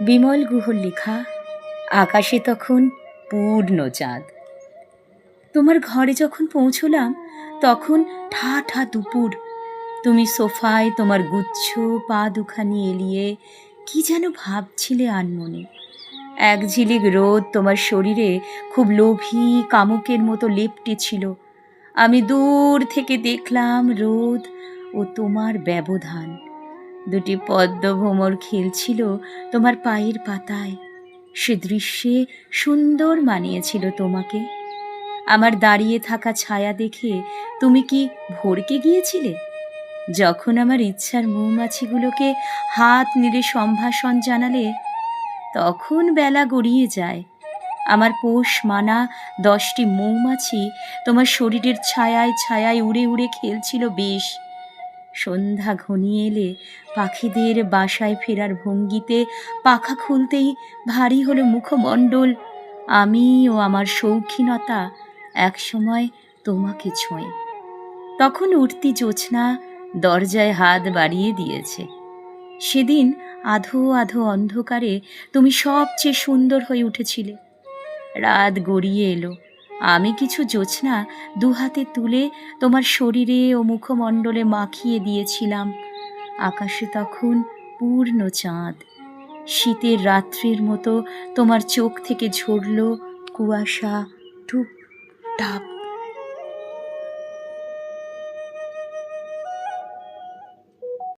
বিমল গুহর লেখা, আকাশে তখন পূর্ণ চাঁদ। তোমার ঘরে যখন পৌঁছলাম, তখন ঠা ঠা দুপুর। তুমি সোফায় তোমার গুচ্ছ পা দুখানি এলিয়ে কি যেন ভাবছিলে আনমনে। এক ঝিলিক রোদ তোমার শরীরে খুব লোভী কামুকের মতো লেপটে ছিল। আমি দূর থেকে দেখলাম রোদ ও তোমার ব্যবধান। দুটি পদ্ম ভ্রমর খেলছিল তোমার পায়ের পাতায়। সে দৃশ্যে সুন্দর মানিয়েছিল তোমাকে। আমার দাঁড়িয়ে থাকা ছায়া দেখে তুমি কি ভরকে গিয়েছিলে? যখন আমার ইচ্ছার মৌমাছিগুলোকে হাত নেড়ে সম্ভাষণ জানালে, তখন বেলা গড়িয়ে যায়। আমার পোষ মানা দশটি মৌমাছি তোমার শরীরের ছায়ায় ছায়ায় উড়ে উড়ে খেলছিল বেশ। সন্ধ্যা ঘনিয়ে এলে পাখিদের বাসায় ফেরার ভঙ্গিতে পাখা খুলতেই ভারী হলো মুখমণ্ডল। আমি ও আমার শৌখিনতা একসময় তোমাকে ছোঁয়ে। তখন উঠতি জোছনা দরজায় হাত বাড়িয়ে দিয়েছে। সেদিন আধো আধো অন্ধকারে তুমি সবচেয়ে সুন্দর হয়ে উঠেছিলে। রাত গড়িয়ে এলো। আমি কিছু জোছনা দুহাতে তুলে তোমার শরীরে ও মুখমণ্ডলে মাখিয়ে দিয়েছিলাম। আকাশে তখন পূর্ণ চাঁদ। শীতের রাত্রির মতো তোমার চোখ থেকে ঝরল কুয়াশা টুপ টাপ